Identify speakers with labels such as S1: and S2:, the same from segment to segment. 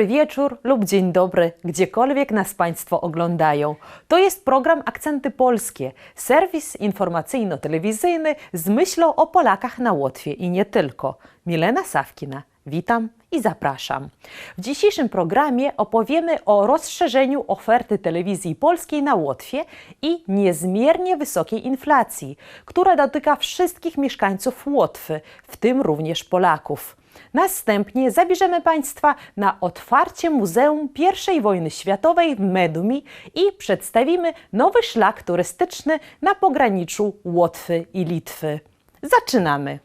S1: Dobry wieczór lub dzień dobry, gdziekolwiek nas Państwo oglądają. To jest program Akcenty Polskie, serwis informacyjno-telewizyjny z myślą o Polakach na Łotwie i nie tylko. Milena Sawkina, witam i zapraszam. W dzisiejszym programie opowiemy o rozszerzeniu oferty telewizji polskiej na Łotwie i niezmiernie wysokiej inflacji, która dotyka wszystkich mieszkańców Łotwy, w tym również Polaków. Następnie zabierzemy Państwa na otwarcie Muzeum I Wojny Światowej w Medumi i przedstawimy nowy szlak turystyczny na pograniczu Łotwy i Litwy. Zaczynamy!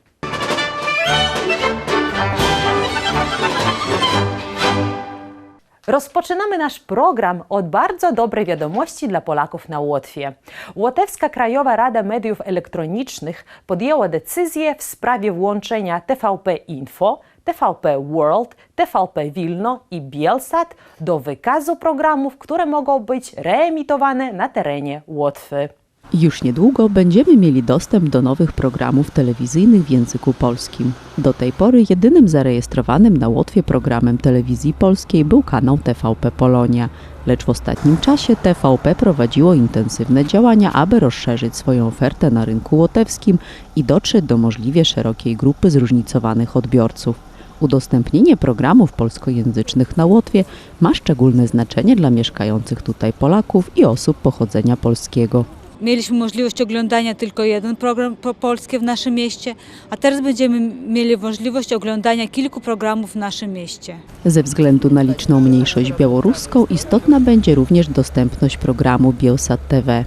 S1: Rozpoczynamy nasz program od bardzo dobrej wiadomości dla Polaków na Łotwie. Łotewska Krajowa Rada Mediów Elektronicznych podjęła decyzję w sprawie włączenia TVP Info, TVP World, TVP Wilno i Bielsat do wykazu programów, które mogą być reemitowane na terenie Łotwy.
S2: Już niedługo będziemy mieli dostęp do nowych programów telewizyjnych w języku polskim. Do tej pory jedynym zarejestrowanym na Łotwie programem telewizji polskiej był kanał TVP Polonia, lecz w ostatnim czasie TVP prowadziło intensywne działania, aby rozszerzyć swoją ofertę na rynku łotewskim i dotrzeć do możliwie szerokiej grupy zróżnicowanych odbiorców. Udostępnienie programów polskojęzycznych na Łotwie ma szczególne znaczenie dla mieszkających tutaj Polaków i osób pochodzenia polskiego.
S3: Mieliśmy możliwość oglądania tylko jeden program po polski w naszym mieście, a teraz będziemy mieli możliwość oglądania kilku programów w naszym mieście.
S2: Ze względu na liczną mniejszość białoruską istotna będzie również dostępność programu Bielsat TV.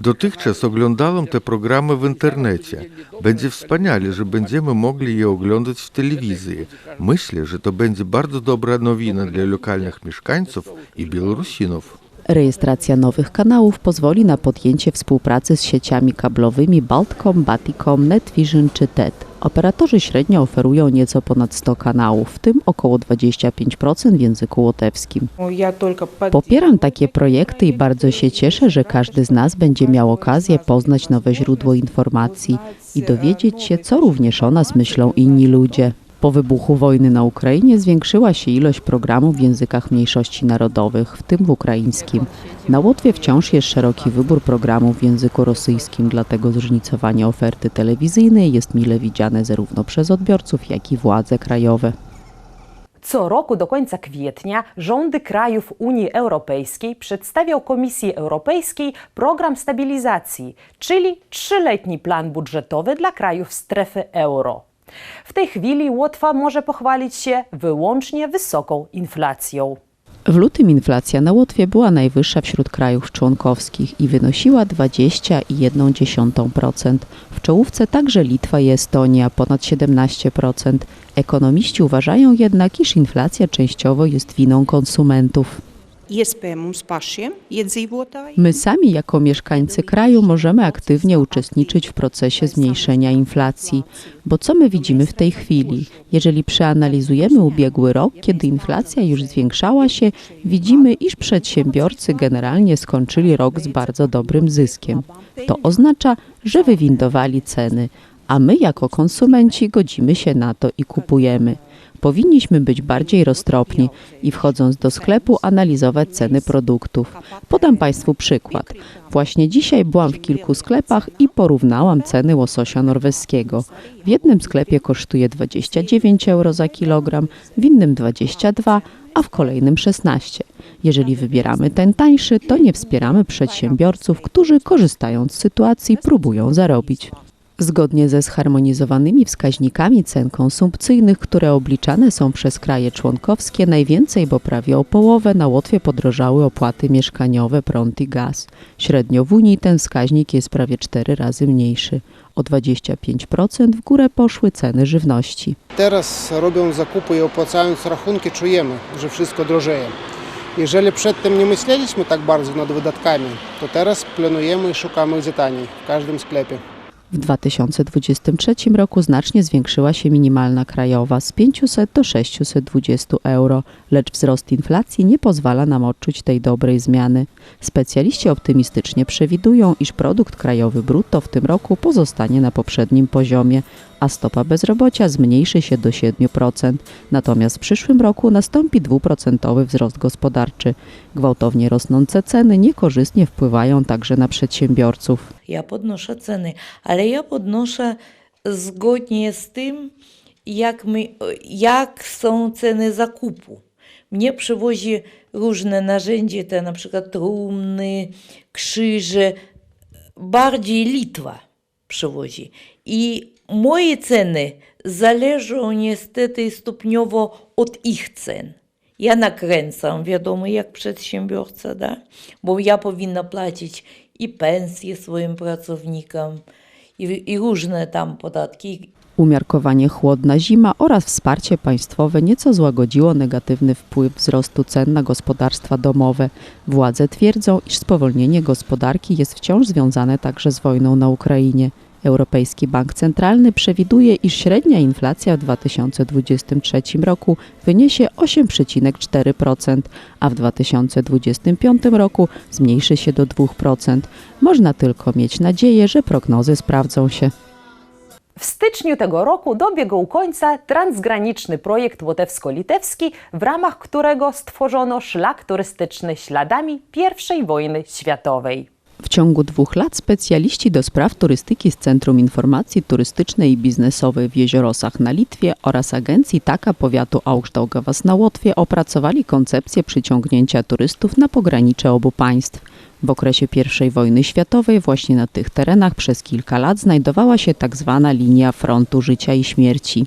S4: Dotychczas oglądałem te programy w internecie. Będzie wspaniale, że będziemy mogli je oglądać w telewizji. Myślę, że to będzie bardzo dobra nowina dla lokalnych mieszkańców i Białorusinów.
S2: Rejestracja nowych kanałów pozwoli na podjęcie współpracy z sieciami kablowymi Baltcom, Baticom, Netvision czy TED. Operatorzy średnio oferują nieco ponad 100 kanałów, w tym około 25% w języku łotewskim. Popieram takie projekty i bardzo się cieszę, że każdy z nas będzie miał okazję poznać nowe źródło informacji i dowiedzieć się, co również o nas myślą inni ludzie. Po wybuchu wojny na Ukrainie zwiększyła się ilość programów w językach mniejszości narodowych, w tym w ukraińskim. Na Łotwie wciąż jest szeroki wybór programów w języku rosyjskim, dlatego zróżnicowanie oferty telewizyjnej jest mile widziane zarówno przez odbiorców, jak i władze krajowe.
S1: Co roku do końca kwietnia rządy krajów Unii Europejskiej przedstawiał Komisji Europejskiej program stabilizacji, czyli trzyletni plan budżetowy dla krajów strefy euro. W tej chwili Łotwa może pochwalić się wyłącznie wysoką inflacją.
S2: W lutym inflacja na Łotwie była najwyższa wśród krajów członkowskich i wynosiła 20,1%. W czołówce także Litwa i Estonia ponad 17%. Ekonomiści uważają jednak, iż inflacja częściowo jest winą konsumentów.
S5: Iespēja mums pašiem, iedzīvotāji,
S2: My sami jako mieszkańcy kraju możemy aktywnie uczestniczyć w procesie zmniejszenia inflacji, bo co my widzimy w tej chwili? Jeżeli przeanalizujemy ubiegły rok, kiedy inflacja już zwiększała się, widzimy, iż przedsiębiorcy generalnie skończyli rok z bardzo dobrym zyskiem. To oznacza, że wywindowali ceny, a my jako konsumenci godzimy się na to i kupujemy. Powinniśmy być bardziej roztropni i wchodząc do sklepu analizować ceny produktów. Podam Państwu przykład. Właśnie dzisiaj byłam w kilku sklepach i porównałam ceny łososia norweskiego. W jednym sklepie kosztuje 29 euro za kilogram, w innym 22, a w kolejnym 16. Jeżeli wybieramy ten tańszy, to nie wspieramy przedsiębiorców, którzy korzystając z sytuacji próbują zarobić. Zgodnie ze zharmonizowanymi wskaźnikami cen konsumpcyjnych, które obliczane są przez kraje członkowskie, najwięcej, bo prawie o połowę na Łotwie podrożały opłaty mieszkaniowe, prąd i gaz. Średnio w Unii ten wskaźnik jest prawie 4 razy mniejszy. O 25% w górę poszły ceny żywności.
S6: Teraz robiąc zakupy i opłacając rachunki czujemy, że wszystko drożeje. Jeżeli przedtem nie myśleliśmy tak bardzo nad wydatkami, to teraz planujemy i szukamy gdzie taniej, w każdym sklepie.
S2: W 2023 roku znacznie zwiększyła się minimalna krajowa z 500 do 620 euro, lecz wzrost inflacji nie pozwala nam odczuć tej dobrej zmiany. Specjaliści optymistycznie przewidują, iż produkt krajowy brutto w tym roku pozostanie na poprzednim poziomie. A stopa bezrobocia zmniejszy się do 7%. Natomiast w przyszłym roku nastąpi dwuprocentowy wzrost gospodarczy. Gwałtownie rosnące ceny niekorzystnie wpływają także na przedsiębiorców.
S7: Ja podnoszę ceny, ale ja podnoszę zgodnie z tym, jak, my, jak są ceny zakupu. Mnie przywozi różne narzędzia, te na przykład trumny, krzyże, bardziej Litwa przywozi. I moje ceny zależą niestety stopniowo od ich cen. Ja nakręcam, wiadomo, jak przedsiębiorca, da? bo ja powinna płacić i pensje swoim pracownikom, i, i różne tam podatki.
S2: Umiarkowanie chłodna zima oraz wsparcie państwowe nieco złagodziło negatywny wpływ wzrostu cen na gospodarstwa domowe. Władze twierdzą, iż spowolnienie gospodarki jest wciąż związane także z wojną na Ukrainie. Europejski Bank Centralny przewiduje, iż średnia inflacja w 2023 roku wyniesie 8,4%, a w 2025 roku zmniejszy się do 2%. Można tylko mieć nadzieję, że prognozy sprawdzą się.
S1: W styczniu tego roku dobiegł końca transgraniczny projekt łotewsko-litewski, w ramach którego stworzono szlak turystyczny śladami I wojny światowej.
S2: W ciągu dwóch lat specjaliści do spraw turystyki z Centrum Informacji Turystycznej i Biznesowej w Jeziorosach na Litwie oraz Agencji Taka Powiatu Augstaugawas na Łotwie opracowali koncepcję przyciągnięcia turystów na pogranicze obu państw. W okresie I wojny światowej właśnie na tych terenach przez kilka lat znajdowała się tak zwana linia frontu życia i śmierci.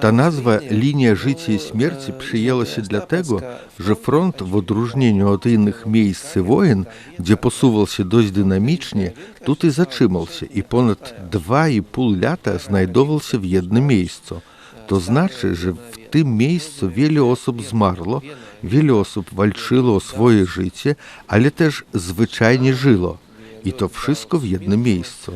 S4: Ta nazwa linia życia i śmierci przyjęła się dlatego, że front w odróżnieniu od innych miejsc wojen, gdzie posuwał się dość dynamicznie, tutaj zatrzymał się i ponad 2,5 lata znajdował się w jednym miejscu. To znaczy, że w tym miejscu wiele osób zmarło, wiele osób walczyło o swoje życie, ale też zwyczajnie żyło. I to wszystko w jednym miejscu.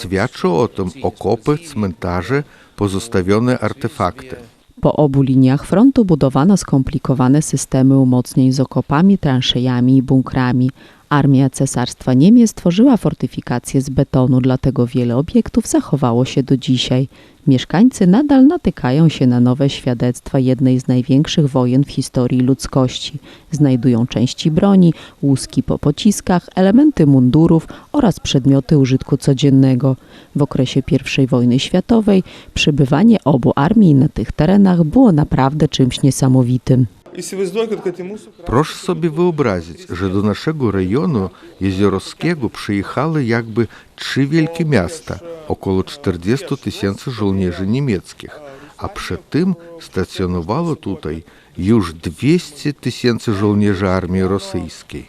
S4: Świadczą o tym okopy, cmentarze, pozostawione artefakty.
S2: Po obu liniach frontu budowano skomplikowane systemy umocnień z okopami, transzejami i bunkrami. Armia Cesarstwa Niemiec tworzyła fortyfikacje z betonu, dlatego wiele obiektów zachowało się do dzisiaj. Mieszkańcy nadal natykają się na nowe świadectwa jednej z największych wojen w historii ludzkości. Znajdują części broni, łuski po pociskach, elementy mundurów oraz przedmioty użytku codziennego. W okresie I wojny światowej przybywanie obu armii na tych terenach było naprawdę czymś niesamowitym.
S4: Proszę sobie wyobrazić, że do naszego rejonu jeziorowskiego przyjechały jakby trzy wielkie miasta, około 40 tysięcy żołnierzy niemieckich, a przed tym stacjonowało tutaj już 200 tysięcy żołnierzy armii rosyjskiej.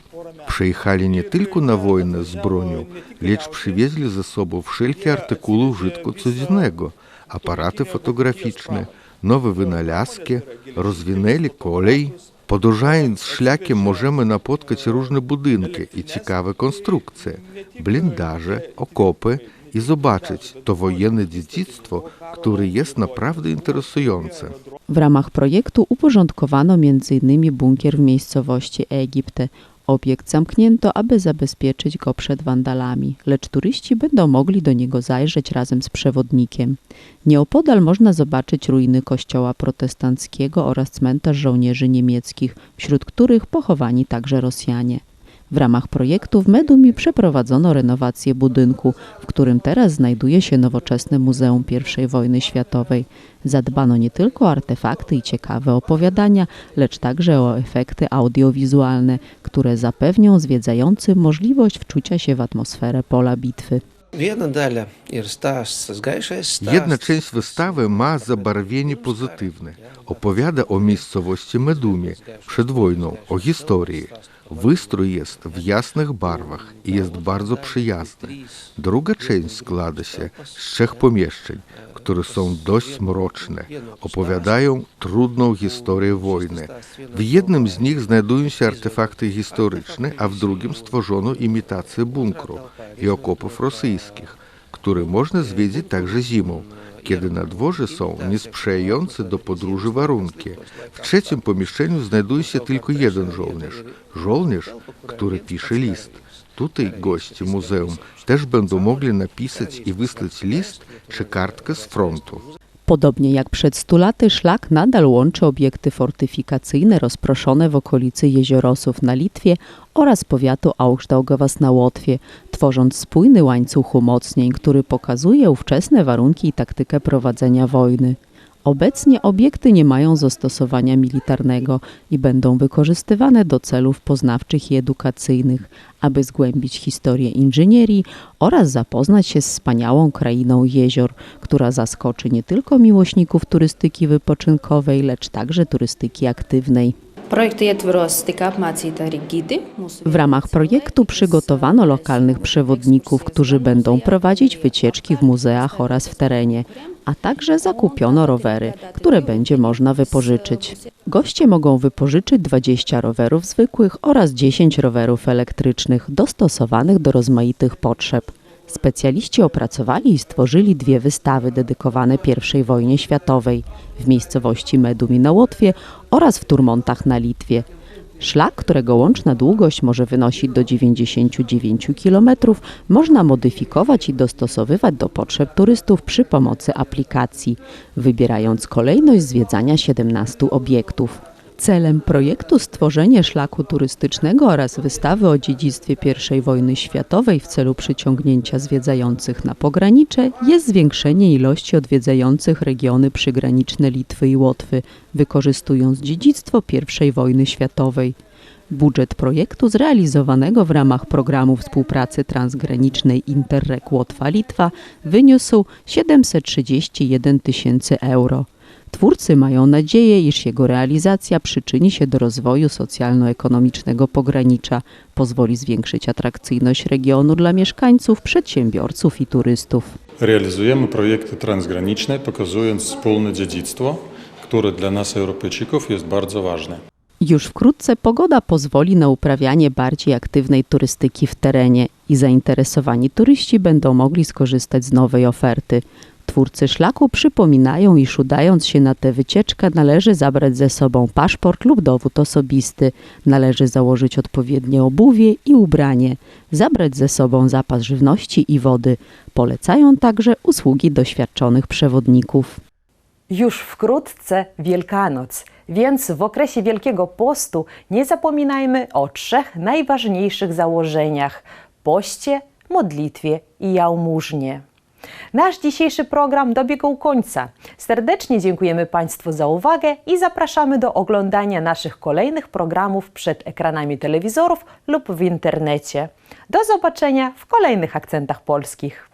S4: Przyjechali nie tylko na wojnę z bronią, lecz przywieźli ze sobą wszelkie artykuły użytku codziennego, aparaty fotograficzne, nowe wynalazki, rozwinęli kolej. Podążając szlakiem możemy napotkać różne budynki i ciekawe konstrukcje, blindaże, okopy i zobaczyć to wojenne dziedzictwo, które jest naprawdę interesujące.
S2: W ramach projektu uporządkowano m.in. bunkier w miejscowości Egipte. Obiekt zamknięto, aby zabezpieczyć go przed wandalami, lecz turyści będą mogli do niego zajrzeć razem z przewodnikiem. Nieopodal można zobaczyć ruiny kościoła protestanckiego oraz cmentarz żołnierzy niemieckich, wśród których pochowani także Rosjanie. W ramach projektu w Medumi przeprowadzono renowację budynku, w którym teraz znajduje się nowoczesne Muzeum I wojny światowej. Zadbano nie tylko o artefakty i ciekawe opowiadania, lecz także o efekty audiowizualne, które zapewnią zwiedzającym możliwość wczucia się w atmosferę pola bitwy.
S4: Jedna część wystawy ma zabarwienie pozytywne. Opowiada o miejscowości Medumie przed wojną, o historii. Wystrój jest w jasnych barwach i jest bardzo przyjazny. Druga część składa się z trzech pomieszczeń, które są dość mroczne. Opowiadają trudną historię wojny. W jednym z nich znajdują się artefakty historyczne, a w drugim stworzono imitację bunkru i okopów rosyjskich, które można zwiedzić także zimą kiedy na dworze są niesprzyjające do podróży warunki. W trzecim pomieszczeniu znajduje się tylko jeden żołnierz. Żołnierz, który pisze list. Tutaj goście muzeum też będą mogli napisać i wysłać list czy kartkę z frontu.
S2: Podobnie jak przed stu laty, szlak nadal łączy obiekty fortyfikacyjne rozproszone w okolicy jeziorosów na Litwie oraz powiatu Augstdaugowas na Łotwie, tworząc spójny łańcuch umocnień, który pokazuje ówczesne warunki i taktykę prowadzenia wojny. Obecnie obiekty nie mają zastosowania militarnego i będą wykorzystywane do celów poznawczych i edukacyjnych, aby zgłębić historię inżynierii oraz zapoznać się z wspaniałą krainą jezior, która zaskoczy nie tylko miłośników turystyki wypoczynkowej, lecz także turystyki aktywnej. W ramach projektu przygotowano lokalnych przewodników, którzy będą prowadzić wycieczki w muzeach oraz w terenie, a także zakupiono rowery, które będzie można wypożyczyć. Goście mogą wypożyczyć 20 rowerów zwykłych oraz 10 rowerów elektrycznych dostosowanych do rozmaitych potrzeb. Specjaliści opracowali i stworzyli dwie wystawy dedykowane I wojnie światowej w miejscowości Medumi na Łotwie oraz w Turmontach na Litwie. Szlak, którego łączna długość może wynosić do 99 km, można modyfikować i dostosowywać do potrzeb turystów przy pomocy aplikacji, wybierając kolejność zwiedzania 17 obiektów. Celem projektu stworzenie szlaku turystycznego oraz wystawy o dziedzictwie I wojny światowej w celu przyciągnięcia zwiedzających na pogranicze jest zwiększenie ilości odwiedzających regiony przygraniczne Litwy i Łotwy, wykorzystując dziedzictwo I wojny światowej. Budżet projektu zrealizowanego w ramach programu współpracy transgranicznej Interreg Łotwa-Litwa wyniósł 731 tysięcy euro. Twórcy mają nadzieję, iż jego realizacja przyczyni się do rozwoju socjalno-ekonomicznego pogranicza, pozwoli zwiększyć atrakcyjność regionu dla mieszkańców, przedsiębiorców i turystów.
S8: Realizujemy projekty transgraniczne, pokazując wspólne dziedzictwo, które dla nas, Europejczyków, jest bardzo ważne.
S2: Już wkrótce pogoda pozwoli na uprawianie bardziej aktywnej turystyki w terenie i zainteresowani turyści będą mogli skorzystać z nowej oferty. Twórcy szlaku przypominają, iż udając się na tę wycieczkę należy zabrać ze sobą paszport lub dowód osobisty, należy założyć odpowiednie obuwie i ubranie, zabrać ze sobą zapas żywności i wody. Polecają także usługi doświadczonych przewodników.
S1: Już wkrótce Wielkanoc, więc w okresie Wielkiego Postu nie zapominajmy o trzech najważniejszych założeniach: poście, modlitwie i jałmużnie. Nasz dzisiejszy program dobiegł końca. Serdecznie dziękujemy Państwu za uwagę i zapraszamy do oglądania naszych kolejnych programów przed ekranami telewizorów lub w internecie. Do zobaczenia w kolejnych akcentach polskich.